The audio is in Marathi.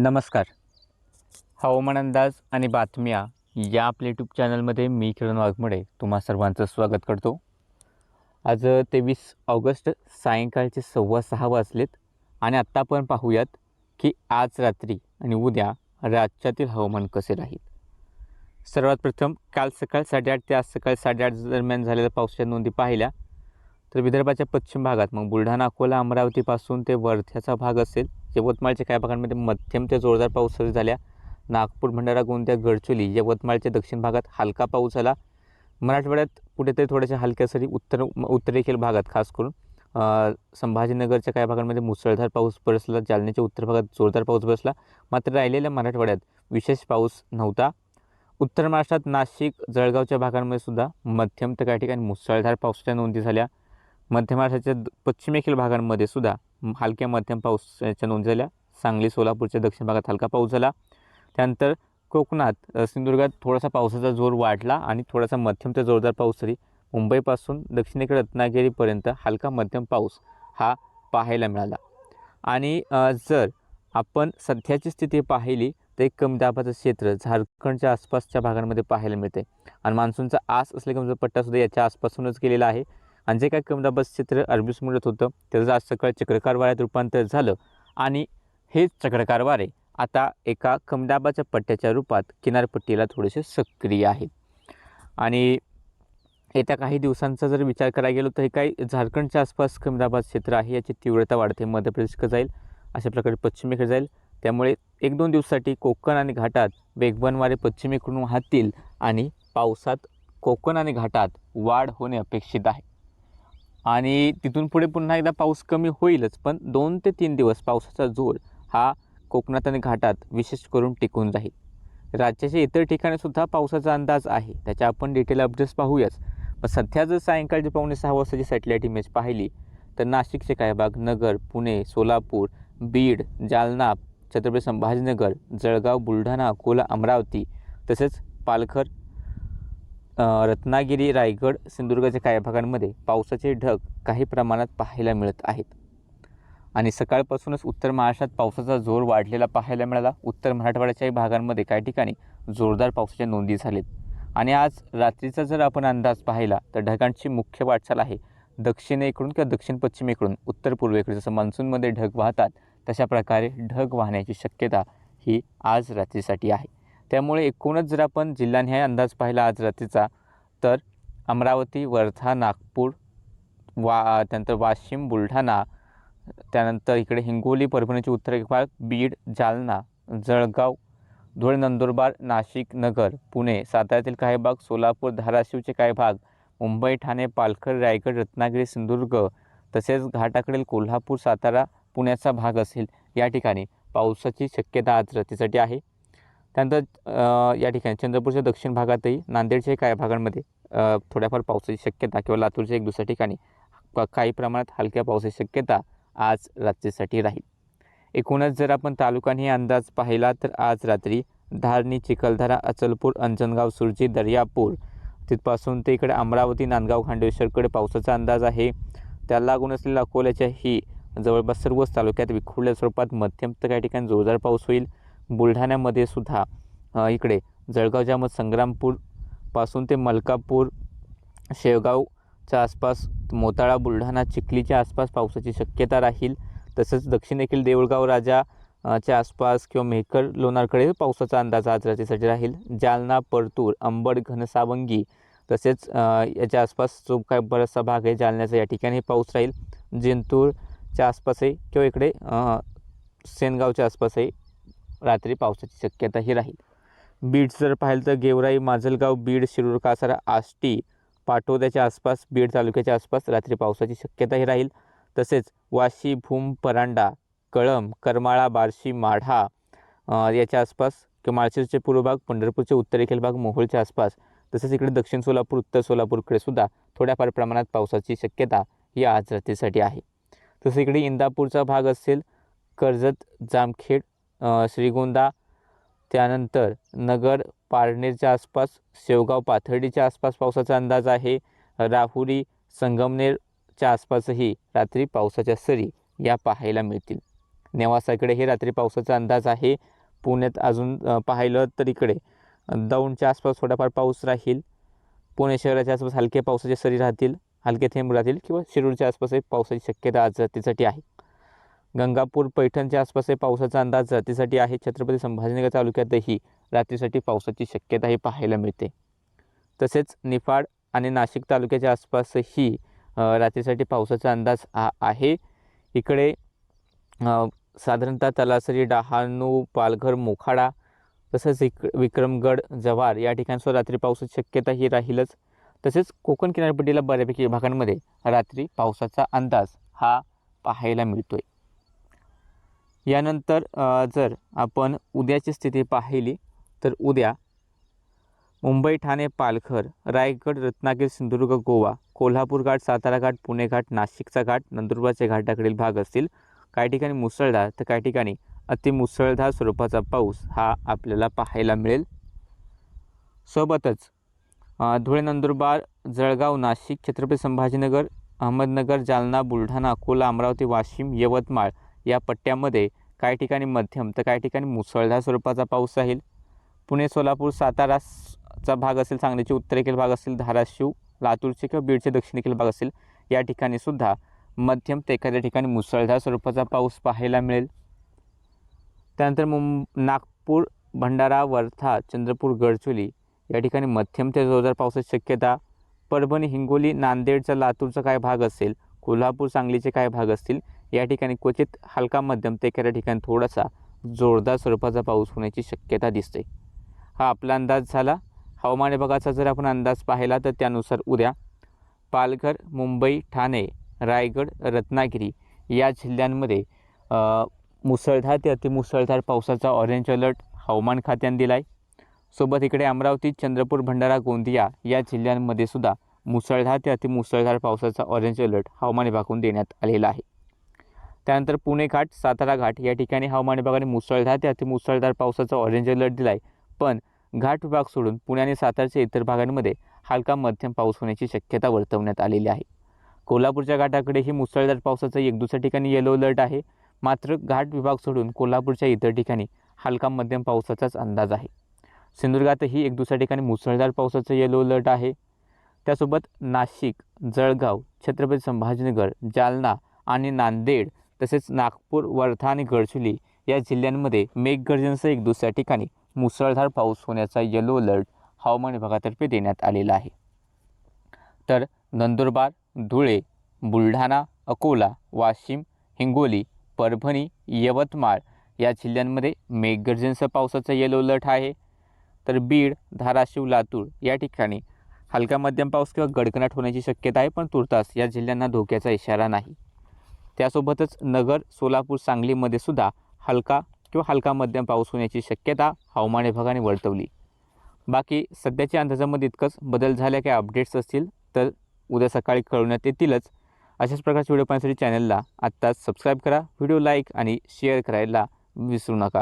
नमस्कार. हवामान अंदाज आणि बातम्या या आपल्या यूट्यूब चॅनलमध्ये मी किरण वाघमोडे तुम्हा सर्वांचं स्वागत करतो. आज तेवीस ऑगस्ट सायंकाळचे सव्वा सहा वाजलेत आणि आत्ता आपण पाहूयात की आज रात्री आणि उद्या राज्यातील हवामान कसे राहील. सर्वात प्रथम काल सकाळ साडेआठ ते आज सकाळी साडेआठ दरम्यान झालेल्या पावसाच्या नोंदी पाहिल्या. तर विदर्भाच्या पश्चिम भागात मग बुलढाणा अकोला अमरावतीपासून ते वर्ध्याचा भाग असेल. यवतमाळच्या काही भागांमध्ये मध्यम ते जोरदार पाऊस सरी झाल्या. नागपूर भंडारा गोंदिया गडचिरोली यवतमाळच्या दक्षिण भागात हलका पाऊस झाला. मराठवाड्यात कुठेतरी थोड्याशा हलक्या सरी उत्तर उत्तरेखील भागात खास करून संभाजीनगरच्या काही भागांमध्ये मुसळधार पाऊस बरसला जालन्याच्या उत्तर भागात जोरदार पाऊस बरसला मात्र राहिलेल्या मराठवाड्यात विशेष पाऊस नव्हता. उत्तर महाराष्ट्रात नाशिक जळगावच्या भागांमध्ये सुद्धा मध्यम तर काही ठिकाणी मुसळधार पावसाच्या नोंदी झाल्या. मध्य महाराष्ट्राच्या पश्चिमेखील भागांमध्ये सुद्धा हलक्या मध्यम पावसाच्या नोंद झाल्या. सांगली सोलापूरच्या दक्षिण भागात हलका पाऊस झाला. त्यानंतर कोकणात सिंधुदुर्गात थोडासा पावसाचा जोर वाढला आणि थोडासा मध्यम ते जोरदार पाऊस तरी मुंबईपासून दक्षिणेकडे रत्नागिरीपर्यंत हलका मध्यम पाऊस हा पाहायला मिळाला. आणि जर आपण सध्याची स्थिती पाहिली तर एक कमी दाबाचं क्षेत्र झारखंडच्या आसपासच्या भागांमध्ये पाहायला मिळते आणि मान्सूनचा आस असले कमी पट्टासुद्धा याच्या आसपासूनच गेलेला आहे. आणि जे काय कमदाबाद क्षेत्र अरबीस मिळत होतं त्याचं आज सकाळ चक्रकार वाऱ्यात रूपांतर झालं आणि हे चक्रकार वारे आता एका कमदाबाच्या पट्ट्याच्या रूपात किनारपट्टीला थोडेसे सक्रिय आहेत. आणि येत्या काही दिवसांचा जर विचार करायला गेलो तर हे काही झारखंडच्या आसपास कमदाबाद क्षेत्र आहे याची तीव्रता वाढते मध्य प्रदेशकडे जाईल अशा प्रकारे पश्चिमेकडे जाईल. त्यामुळे एक दोन दिवसासाठी कोकण आणि घाटात वेगवान वारे पश्चिमेकडून वाहतील आणि पावसात कोकण आणि घाटात वाढ होणे अपेक्षित आहे. आणि तिथून पुढे पुन्हा एकदा पाऊस कमी होईलच पण दोन ते तीन दिवस पावसाचा जोर हा कोकणात आणि घाटात विशेष करून टिकून राहील राज्याच्या इतर ठिकाणीसुद्धा पावसाचा अंदाज आहे. त्याच्या आपण डिटेल अपडेट्स पाहूयाच. पण सध्या जर सायंकाळची पावणे सहा वाजताची सॅटेलाईट इमेज पाहिली तर नाशिकचे काही भाग नगर पुणे सोलापूर बीड जालना छत्रपती संभाजीनगर जळगाव बुलढाणा अकोला अमरावती तसेच पालघर रत्नागिरी रायगड सिंधुदुर्गाच्या काही भागांमध्ये पावसाचे ढग काही प्रमाणात पाहायला मिळत आहेत. आणि सकाळपासूनच उत्तर महाराष्ट्रात पावसाचा जोर वाढलेला पाहायला मिळाला. उत्तर मराठवाड्याच्याही भागांमध्ये काही ठिकाणी जोरदार पावसाच्या नोंदी झालेत. आणि आज रात्रीचा जर आपण अंदाज पाहिला तर ढगांची मुख्य वाटचाल आहे दक्षिणेकडून किंवा दक्षिण पश्चिमेकडून उत्तर पूर्वेकडे जसं मान्सूनमध्ये ढग वाहतात तशा प्रकारे ढग वाहण्याची शक्यता ही आज रात्रीसाठी आहे. त्यामुळे एकूणच जर आपण जिल्हानिहाय अंदाज पाहिला आज रात्रीचा तर अमरावती वर्धा नागपूर वा त्यानंतर वाशिम बुलढाणा त्यानंतर इकडे हिंगोली परभणीचे उत्तर भाग बीड जालना जळगाव धुळे नंदुरबार नाशिक नगर पुणे साताऱ्यातील काही भाग सोलापूर धाराशिवचे काही भाग मुंबई ठाणे पालघर रायगड रत्नागिरी सिंधुदुर्ग तसेच घाटाकडील कोल्हापूर सातारा पुण्याचा भाग असेल या ठिकाणी. पावसाची शक्यता आज रात्रीसाठी आहे. त्यानंतर या ठिकाणी चंद्रपूरच्या दक्षिण भागातही नांदेडच्या काही भागांमध्ये थोड्याफार पावसाची शक्यता किंवा लातूरच्या एक दुसऱ्या ठिकाणी काही प्रमाणात हलक्या पावसाची शक्यता आज रात्रीसाठी राहील. एकूणच जर आपण तालुकांनी अंदाज पाहिला तर आज रात्री धारणी चिखलदरा अचलपूर अंजनगाव सुरजी दर्यापूर तिथपासून ते इकडे अमरावती नांदगाव खांडेश्वरकडे पावसाचा अंदाज आहे. त्याला लागून असलेल्या अकोल्याच्याही जवळपास सर्वच तालुक्यात विखुरल्या स्वरूपात मध्यम तर काही ठिकाणी जोरदार पाऊस होईल. बुलढाण्यामध्ये सुद्धा इकडे जळगावच्या मग संग्रामपूरपासून ते मलकापूर शेवगावच्या आसपास मोताळा बुलढाणा चिखलीच्या आसपास पावसाची शक्यता राहील. तसंच दक्षिणेकडील देऊळगाव राजा च्या आसपास किंवा मेहकर लोणारकडे पावसाचा अंदाज आज रात्रीसाठी राहील. जालना परतूर अंबड घनसावंगी तसेच याच्या आसपास जो काय बराचसा भाग आहे जालन्याचा या ठिकाणी पाऊस राहील. जिंतूरच्या आसपासही किंवा इकडे सेनगावच्या आसपास आसपासही रात्री पावसाची शक्यताही राहील. बीड जर पाहिलं तर गेवराई माजलगाव बीड शिरूर कासारा आष्टी पाटोद्याच्या आसपास बीड तालुक्याच्या आसपास रात्री पावसाची शक्यताही राहील. तसेच वाशी भूम परांडा कळम करमाळा बार्शी माढा याच्या आसपास किंवा माळशिरसचे पूर्व भाग पंढरपूरचे उत्तरेखील भाग मोहोळच्या आसपास तसेच इकडे दक्षिण सोलापूर उत्तर सोलापूरकडे सुद्धा थोड्याफार प्रमाणात पावसाची शक्यता ही आज रात्रीसाठी आहे. तसं इकडे इंदापूरचा भाग असेल कर्जत जामखेड श्रीगोंदा. त्यानंतर नगर पारनेरच्या आसपास शेवगाव पाथर्डीच्या आसपास पावसाचा अंदाज आहे. राहुरी संगमनेरच्या आसपासही रात्री पावसाच्या सरी या पाहायला मिळतील. नेवासाकडे हे रात्री पावसाचा अंदाज आहे. पुण्यात अजून पाहिलं तर इकडे दौंडच्या आसपास थोडाफार पाऊस राहील. पुणे शहराच्या आसपास हलक्या पावसाच्या सरी राहतील हलके थेंब राहतील किंवा शिरूरच्या आसपासही पावसाची शक्यता आज रात्रीसाठी आहे. गंगापूर पैठणच्या आसपास पावसाचा अंदाज रात्रीसाठी आहे. छत्रपती संभाजीनगर तालुक्यातही रात्रीसाठी पावसाची शक्यता ही पाहायला मिळते. तसेच निफाड आणि नाशिक तालुक्याच्या आसपासही रात्रीसाठी पावसाचा अंदाज हा आहे. इकडे साधारणतः तलासरी डहाणू पालघर मोखाडा तसंच इक विक्रमगड जव्हार या ठिकाणसुद्धा रात्री पावसाची शक्यता ही राहीलच. तसेच कोकण किनारपट्टीला बऱ्यापैकी भागांमध्ये रात्री पावसाचा अंदाज हा पाहायला मिळतो आहे यानंतर जर आपण उद्याची स्थिती पाहिली तर उद्या मुंबई ठाणे पालघर रायगड रत्नागिरी सिंधुदुर्ग गोवा कोल्हापूर घाट सातारा घाट पुणे घाट नाशिकचा घाट नंदुरबारच्या घाटाकडील भाग असतील. काही ठिकाणी मुसळधार तर काही ठिकाणी अतिमुसळधार स्वरूपाचा पाऊस हा आपल्याला पाहायला मिळेल. सोबतच धुळे नंदुरबार जळगाव नाशिक छत्रपती संभाजीनगर अहमदनगर जालना बुलढाणा अकोला अमरावती वाशिम यवतमाळ या पट्ट्यामध्ये काही ठिकाणी मध्यम तर काही ठिकाणी मुसळधार स्वरूपाचा पाऊस राहील. पुणे सोलापूर साताराचा भाग असेल सांगलीचे उत्तरेकडील भाग असेल धाराशिव लातूरचे किंवा बीडचे दक्षिणेकडील भाग असेल या ठिकाणी सुद्धा मध्यम ते एखाद्या ठिकाणी मुसळधार स्वरूपाचा पाऊस पाहायला मिळेल. त्यानंतर मुं नागपूर भंडारा वर्धा चंद्रपूर गडचोली या ठिकाणी मध्यम ते जोरदार पावसाची शक्यता. परभणी हिंगोली नांदेडचा लातूरचा काय भाग असेल कोल्हापूर सांगलीचे काय भाग असतील या ठिकाणी क्वचित हलका मध्यम ते एखाद्या ठिकाणी थोडासा जोरदार स्वरूपाचा पाऊस होण्याची शक्यता दिसते. हा आपला अंदाज झाला. हवामान विभागाचा जर आपण अंदाज पाहिला तर त्यानुसार उद्या पालघर मुंबई ठाणे रायगड रत्नागिरी या जिल्ह्यांमध्ये मुसळधार ते अतिमुसळधार पावसाचा ऑरेंज अलर्ट हवामान खात्याने दिला आहे सोबत इकडे अमरावती चंद्रपूर भंडारा गोंदिया या जिल्ह्यांमध्ये सुद्धा मुसळधार ते अतिमुसळधार पावसाचा ऑरेंज अलर्ट हवामान विभागून देण्यात आलेला आहे. त्यानंतर पुणे घाट सातारा घाट या ठिकाणी हवामान विभागाने मुसळधार ते अतिमुसळधार पावसाचा ऑरेंज अलर्ट दिला आहे पण घाट विभाग सोडून पुणे आणि सातारच्या इतर भागांमध्ये हलका मध्यम पाऊस होण्याची शक्यता वर्तवण्यात आलेली आहे. कोल्हापूरच्या घाटाकडेही मुसळधार पावसाचा एक दुसऱ्या ठिकाणी येलो अलर्ट आहे. मात्र घाट विभाग सोडून कोल्हापूरच्या इतर ठिकाणी हलका मध्यम पावसाचाच अंदाज आहे. सिंधुदुर्गातही एक दुसऱ्या ठिकाणी मुसळधार पावसाचं येलो अलर्ट आहे. त्यासोबत नाशिक जळगाव छत्रपती संभाजीनगर जालना आणि नांदेड तसेच नागपूर वर्धा आणि गडचिरोली या जिल्ह्यांमध्ये मेघगर्जनसह एक दुसऱ्या ठिकाणी मुसळधार पाऊस होण्याचा येलो अलर्ट हवामान विभागातर्फे देण्यात आलेला आहे. तर नंदुरबार धुळे बुलढाणा अकोला वाशिम हिंगोली परभणी यवतमाळ या जिल्ह्यांमध्ये मेघगर्जनसह पावसाचा येलो अलर्ट आहे. तर बीड धाराशिव लातूर या ठिकाणी हलका मध्यम पाऊस किंवा गडगडाट होण्याची शक्यता आहे पण तुर्तास या जिल्ह्यांना धोक्याचा इशारा नाही. त्यासोबतच नगर सोलापूर सांगलीमध्ये सुद्धा हलका किंवा हलका मध्यम पाऊस होण्याची शक्यता हवामान विभागाने वर्तवली. बाकी सध्याच्या अंदाजामध्ये इतकंच. बदल झाल्या काही अपडेट्स असतील तर उद्या सकाळी कळवण्यात येतीलच. अशाच प्रकारचे व्हिडिओ पाहण्यासाठी चॅनलला आत्ताच सबस्क्राईब करा व्हिडिओ लाईक आणि शेअर करायला विसरू नका.